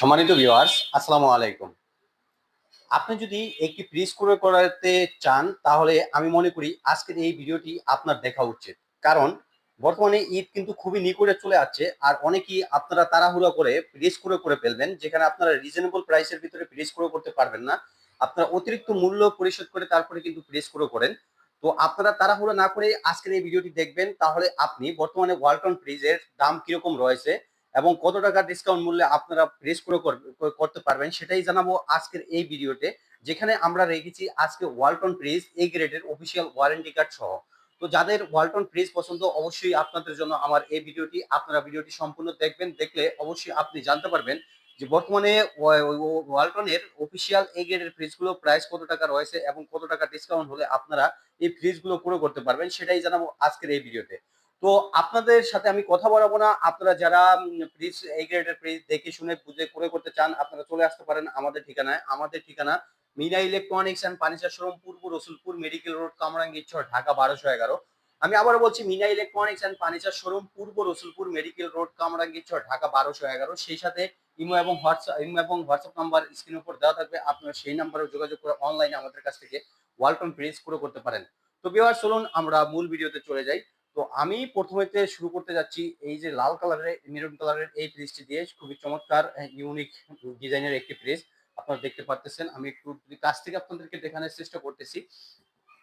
সম্মানিত ভিউয়ার্স আসসালামু আলাইকুম। আপনি যদি একটি ফ্রিজ ক্রয় করাতে চান, তাহলে আমি মনে করি আজকের এই ভিডিওটি আপনার দেখা উচিত। কারণ বর্তমানে ঈদ কিন্তু খুবই নিকটে চলে আসছে, আর অনেকেই আপনারা তাড়াহুড়া করে ফ্রিজ ক্রয় করে ফেলবেন, যেখানে আপনারা রিজনেবল প্রাইসের ভিতরে ফ্রিজ ক্রয় করতে পারবেন না। আপনারা অতিরিক্ত মূল্য পরিশোধ করে তারপরে কিন্তু ফ্রিজ ক্রয় করেন। তো আপনারা তাড়াহুড়া না করে আজকের এই ভিডিওটি দেখবেন, তাহলে আপনি বর্তমানে ওয়ালটন ফ্রিজের দাম কীরকম রয়েছে এবং কত টাকা ডিসকাউন্ট মূল্যে আপনারা প্রেস করে করতে পারবেন সেটাই জানাব আজকের এই ভিডিওতে যেখানে আমরা রেখেছি আজকে ওয়ালটন ফ্রিজ এই গ্রেডের অফিসিয়াল ওয়ারেন্টি কার্ড সহ। তো যাদের ওয়ালটন ফ্রিজ পছন্দ, অবশ্যই আপনাদের জন্য আমার এই ভিডিওটি আপনারা ভিডিওটি সম্পূর্ণ দেখবেন, দেখলে অবশ্যই আপনি জানতে পারবেন যে বর্তমানে ওয়া- ওয়া- ওয়ালটনের অফিসিয়াল এই গ্রেডের ফ্রিজগুলো প্রাইস কত টাকা রয়েছে এবং কত টাকা ডিসকাউন্ট হলে আপনারা এই ফ্রিজগুলো পুরো করতে পারবেন, সেটাই জানাব আজকের এই ভিডিওতে তো আপনাদের সাথে আমি কথা বলাবো না। আপনারা যারা ফ্রিজ এই গ্রেডের ফ্রিজ দেখে শুনে বুঝে করে করতে চান, আপনারা চলে আসতে পারেন আমাদের ঠিকানায়। আমাদের ঠিকানা Mina electronics and furniture showroom Purba Rasulpur medical road Kamrangirchar Dhaka বারোশো এগারো। আমি আবার বলছি Mina electronics and furniture showroom Purba Rasulpur medical road Kamrangirchar Dhaka বারোশো এগারো। সেই সাথে ইমো এবং হোয়াটসঅ্যাপ, ইমো এবং হোয়াটসঅ্যাপ নাম্বার স্ক্রিনের উপর দেওয়া থাকবে। আপনারা সেই নাম্বারে যোগাযোগ করে অনলাইনে আমাদের কাছ থেকে ওয়ালটন ফ্রিজ পুরো করতে পারেন। তো বিহার চলুন আমরা মূল ভিডিওতে চলে যাই। তো আমি প্রথমেতে শুরু করতে যাচ্ছি এই যে লাল কালারের মেরুন কালারের এই ফ্রিজটি দিয়ে। খুবই চমৎকার ইউনিক ডিজাইনের একটি ফ্রিজ আপনারা দেখতে পাচ্ছেন আমি একটু কাছ থেকে আপনাদেরকে দেখানোর চেষ্টা করতেছি।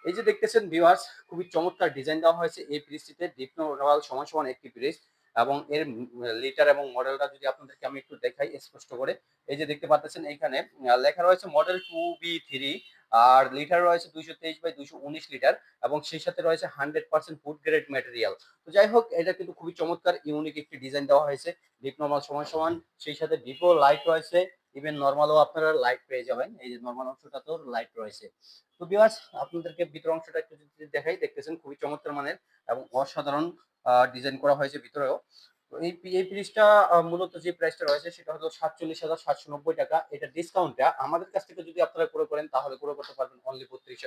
এই যে দেখতেছেন ভিউয়ার্স খুবই চমৎকার ডিজাইন দেওয়া হয়েছে এই ফ্রিজটিতে ডিপনো রয়্যাল সমান সমান একটি ফ্রিজ এবং এর লিটার এবং মডেলটা যদি আপনাদেরকে আমি একটু দেখাই স্পষ্ট করে, এই যে দেখতে পাচ্ছেন এখানে লেখা রয়েছে মডেল টু বি থ্রি আর লিটার রয়েছে দুইশো তেইশ বাই দুইশো উনিশ লিটার এবং সেই সাথে রয়েছে hundred percent food grade material তো যাই হোক, এটা কিন্তু খুবই চমৎকার ইউনিক একটি ডিজাইন দেওয়া হয়েছে ডিপ নর্মাল সমান সমান, সেই সাথে ডিপো লাইট রয়েছে ইভেন নর্মালও আপনারা লাইট পেয়ে যাবেন, এই যে নর্মাল অংশটা তো লাইট রয়েছে। তো বিয়াস আপনাদেরকে ভিতর অংশটা একটু যদি দেখাই, দেখতেছেন খুবই চমৎকার মানের, এবং অসাধারণ ডিজাইন করা হয়েছে ভিতরেও। তো এই এই ফ্রিজটা মূলত যে প্রাইসটা রয়েছে সেটা হলো সাতচল্লিশ হাজার সাতশো নব্বই টাকা। এটা ডিসকাউন্টটা আমাদের কাছ থেকে যদি আপনারা করে করেন, তাহলে করে করতে পারবেন অনলি বত্রিশ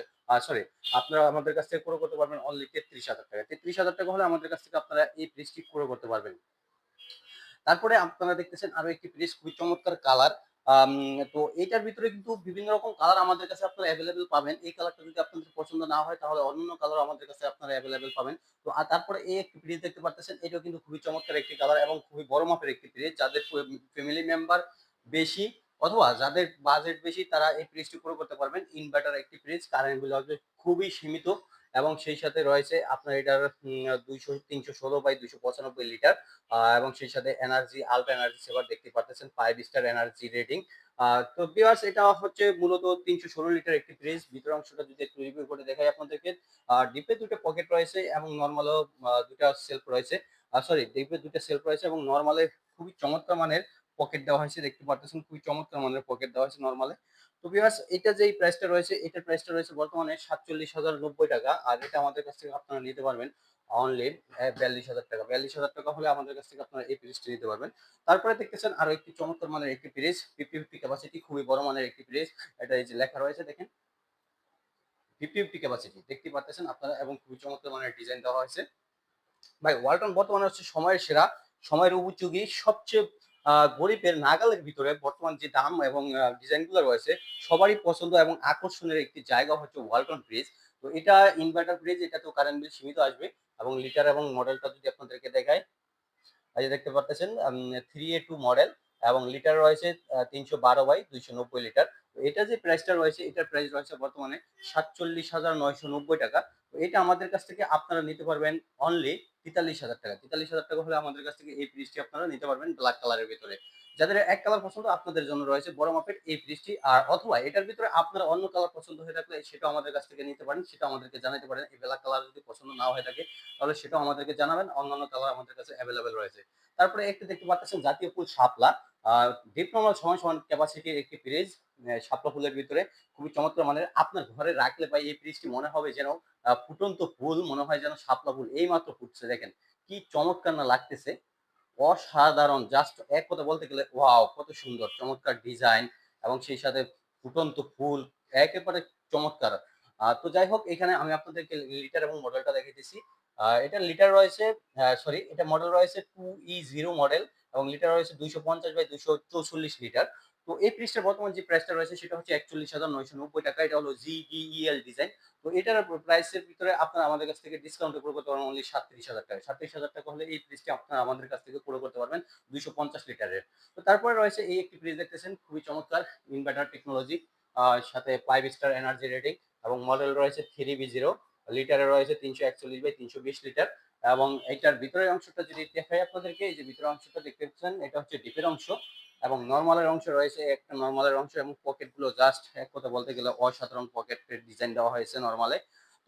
সরি আপনারা আমাদের কাছ থেকে করে করতে পারবেন অনলি তেত্রিশ হাজার টাকা। তেত্রিশ হাজার টাকা হলে আমাদের কাছ থেকে আপনারা এই ফ্রিজটি করে করতে পারবেন। তারপরে আপনারা দেখতেছেন আরও একটি ফ্রিজ খুবই চমৎকার কালার তো এইটার ভিতরে কিন্তু বিভিন্ন রকম কালার আমাদের কাছে আপনারা অ্যাভেলেবেল পাবেন। এই কালারটা যদি আপনাদের পছন্দ না হয়, তাহলে অন্য কালার আমাদের কাছে আপনারা অ্যাভেলেবেল পাবেন। তো, আর তারপরে এই একটি ফ্রিজ দেখতে পাচ্ছেন এটাও কিন্তু খুবই চমৎকার একটি কালার এবং খুবই বড় মাপের একটি ফ্রিজ যাদের ফ্যামিলি মেম্বার বেশি অথবা যাদের বাজেট বেশি, তারা এই ফ্রিজটি পুরো করতে পারবেন। ইনভার্টার একটি ফ্রিজ কারেন্ট বিল খুবই সীমিত। এবং সেই সাথে রয়েছে আপনার এটার দুইশো, তিনশো ষোলো বাই দুইশো পঁচানব্বই লিটার। এবং সেই সাথে এনার্জি, আলট্রা এনার্জি সেভার দেখতে পাচ্ছেন ফাইভ স্টার এনার্জি রেটিং তো বিয়ার্স এটা হচ্ছে মূলত তিনশো ষোলো লিটার একটি ফ্রিজ ভিতর অংশটা যদি একটু রিভিউ করে দেখাই আপনাদেরকে। ডিপে দুটো পকেট রয়েছে এবং নর্মালও দুটা সেলফ রয়েছে। সরি ডিপে দুটো সেলফ রয়েছে এবং নর্মালে খুবই চমৎকার মানের পকেট দেওয়া হয়েছে, দেখতে পাচ্ছেন খুবই চমৎকার মানের পকেট দেওয়া হয়েছে নর্মালে তো বিয়ার্স এটা যে প্রাইসটা রয়েছে, এটার প্রাইসটা রয়েছে বর্তমানে সাতচল্লিশ হাজার নব্বই টাকা, আর এটা আমাদের কাছ থেকে আপনারা নিতে পারবেন অনলি বিয়াল্লিশ হাজার টাকা। বিয়াল্লিশ হাজার টাকা হলে আমাদের কাছ থেকে আপনারা এই ফ্রিজটি নিতে পারবেন। তারপরে দেখতেছেন আরও একটি চমৎকার মানের একটি ফ্রিজ ফিফটি ফিফটি ক্যাপাসিটি খুবই বড় মানের একটি ফ্রিজ এটা এই যে লেখা রয়েছে, দেখেন। ফিফটি ফিফটি ক্যাপাসিটি দেখতে পাচ্ছেন আপনারা, এবং খুবই চমৎকার মানের ডিজাইন দেওয়া হয়েছে। ভাই ওয়ালটন বর্তমানে হচ্ছে সময়ের সেরা, সময়ের উপযোগী, সবচেয়ে গরিবের নাগালের ভিতরে বর্তমান যে দাম এবং ডিজাইনগুলো রয়েছে, সবারই পছন্দ এবং আকর্ষণের একটি জায়গা হচ্ছে ওয়ালটন ফ্রিজ তো এটা ইনভার্টার ফ্রিজ এটা তো কারেন্ট বিল সীমিত আসবে এবং লিটার এবং মডেলটা যদি আপনাদেরকে দেখায় এই যে দেখতে পাচ্ছেন থ্রি এ টু মডেল এবং লিটার রয়েছে তিনশো বারো বাই দুইশো নব্বই লিটার এটা যে প্রাইসটা রয়েছে, এটার প্রাইস রয়েছে বর্তমানে সাতচল্লিশ হাজার নয়শো নব্বই টাকা। এটা আমাদের কাছ থেকে আপনারা নিতে পারবেন অনলি তেতাল্লিশ হাজার টাকা। তেতাল্লিশ হাজার টাকা হলে আমাদের কাছ থেকে এই ফ্রিজটি আপনারা নিতে পারবেন ব্ল্যাক কালারের ভিতরে। যাদের এক কালার পছন্দ আপনাদের জন্য রয়েছে বড় মাপের এই ফ্রিজটি আর অথবা এটার ভিতরে আপনার অন্য কালার পছন্দ হয়ে থাকলে সেটাও আমাদের কাছ থেকে নিতে পারেন সেটা আমাদেরকে জানাতে পারেন। এই ব্ল্যাক কালার যদি পছন্দ না হয়ে থাকে, তাহলে সেটাও আমাদেরকে জানাবেন। অন্যান্য কালার আমাদের কাছে অ্যাভেলেবেল রয়েছে। তারপরে একটি দেখতে পাচ্ছেন জাতীয় ফুল শাপলা। ডিপ নর্মাল সমান ক্যাপাসিটির একটি ফ্রিজ শাপলা ফুলের ভিতরে খুবই চমৎকার মানের আপনার ঘরে রাখলে ভাই এই ফ্রিজটি মনে হবে যেন ফুটন্ত ফুল, মনে হয় যেন শাপলা ফুল এই মাত্র ফুটছে। দেখেন কি চমৎকার না লাগতেছে। অসাধারণ। জাস্ট এক কথা বলতে গেলে ওয়াও কত সুন্দর চমৎকার ডিজাইন এবং সেই সাথে ফুটন্ত ফুল একেবারে চমৎকার। তো যাই হোক এখানে আমি আপনাদেরকে লিটার এবং মডেলটা দেখিয়েছি আহ, এটা লিটার রয়েছে সরি এটা মডেল রয়েছে টু ই জিরো মডেল এবং লিটার রয়েছে দুইশো পঞ্চাশ বাই দুইশো চৌচল্লিশ লিটার তো এই ফ্রিজটার বর্তমান যে প্রাইসটা রয়েছে সেটা হচ্ছে একচল্লিশ হাজার নয়শো নব্বই টাকা। এটা হলো জিডিইএল ডিজাইন তো এটার প্রাইসের ভিতরে আপনারা আমাদের কাছ থেকে ডিসকাউন্ট করে করতে পারবেন অনলি সাতত্রিশ হাজার টাকা। সাতত্রিশ হাজার টাকা হলে এই ফ্রিজটি আপনারা আমাদের কাছ থেকে পুরো করতে পারবেন দুইশো পঞ্চাশ লিটারের। তো তারপরে রয়েছে এই একটি ফ্রিজ দেখতেছেন, খুবই চমৎকার ইনভার্টার টেকনোলজি সাথে ফাইভ স্টার এনার্জি রেটিং এবং মডেল রয়েছে থ্রি বি জিরো লিটারে রয়েছে তিনশো একচল্লিশ বাই তিনশো বিশ লিটার এবং এটার ভিতরের অংশটা যদি দেখা দেখাই আপনাদেরকে, এই যে ভিতরের অংশটা দেখতে পাচ্ছেন, এটা হচ্ছে ডিপের অংশ। এবং নর্মালের অংশ রয়েছে, একটা নর্মালের অংশ এবং পকেটগুলো জাস্ট এক কথা বলতে গেলে অসাধারণ পকেটের ডিজাইন দেওয়া হয়েছে নর্মালে।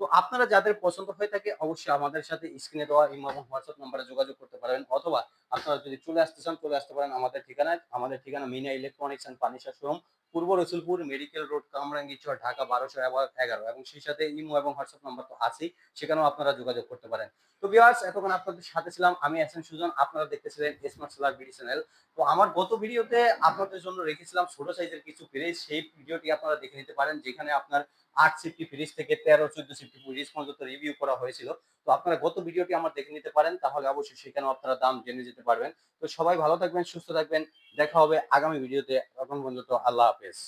তো আপনারা যাদের পছন্দ হয়ে থাকে অবশ্যই আমাদের সাথে স্ক্রিনে দেওয়া ইমো এবং হোয়াটসঅ্যাপ নাম্বারে যোগাযোগ করতে পারবেন, অথবা আপনারা যদি চলে আসতে চান, চলে আসতে পারেন আমাদের ঠিকানায়। আমাদের ঠিকানা Mina electronics and furniture showroom Purba Rasulpur medical road Kamrangirchar, Dhaka বারোশো এগারো এবং সেই সাথে ইমো এবং হোয়াটসঅ্যাপ নাম্বার তো আছেই, সেখানেও আপনারা যোগাযোগ করতে পারেন। তো বিয়ার্স এতক্ষণ আপনাদের সাথে ছিলাম। আমি এসএন সুজন, আপনারা দেখতেছিলেন স্মার্ট সোলার বিডি চ্যানেল তো আমার গত ভিডিওতে আপনাদের জন্য রেখেছিলাম ছোট সাইজের কিছু ফ্রিজ সেই ভিডিওটি আপনারা দেখে নিতে পারেন, যেখানে আপনার আট সিফটি ফ্রিজ থেকে তেরো, চোদ্দ সিফটি ফ্রিজ পর্যন্ত রিভিউ করা হয়েছিল। তো আপনারা গত ভিডিওটি আমার দেখে নিতে পারেন, তাহলে অবশ্যই সেখানেও আপনারা দাম জেনে যেতে পারবেন। তো সবাই ভালো থাকবেন, সুস্থ থাকবেন। দেখা হবে আগামী ভিডিওতে। এখন পর্যন্ত আল্লাহ হাফেজ।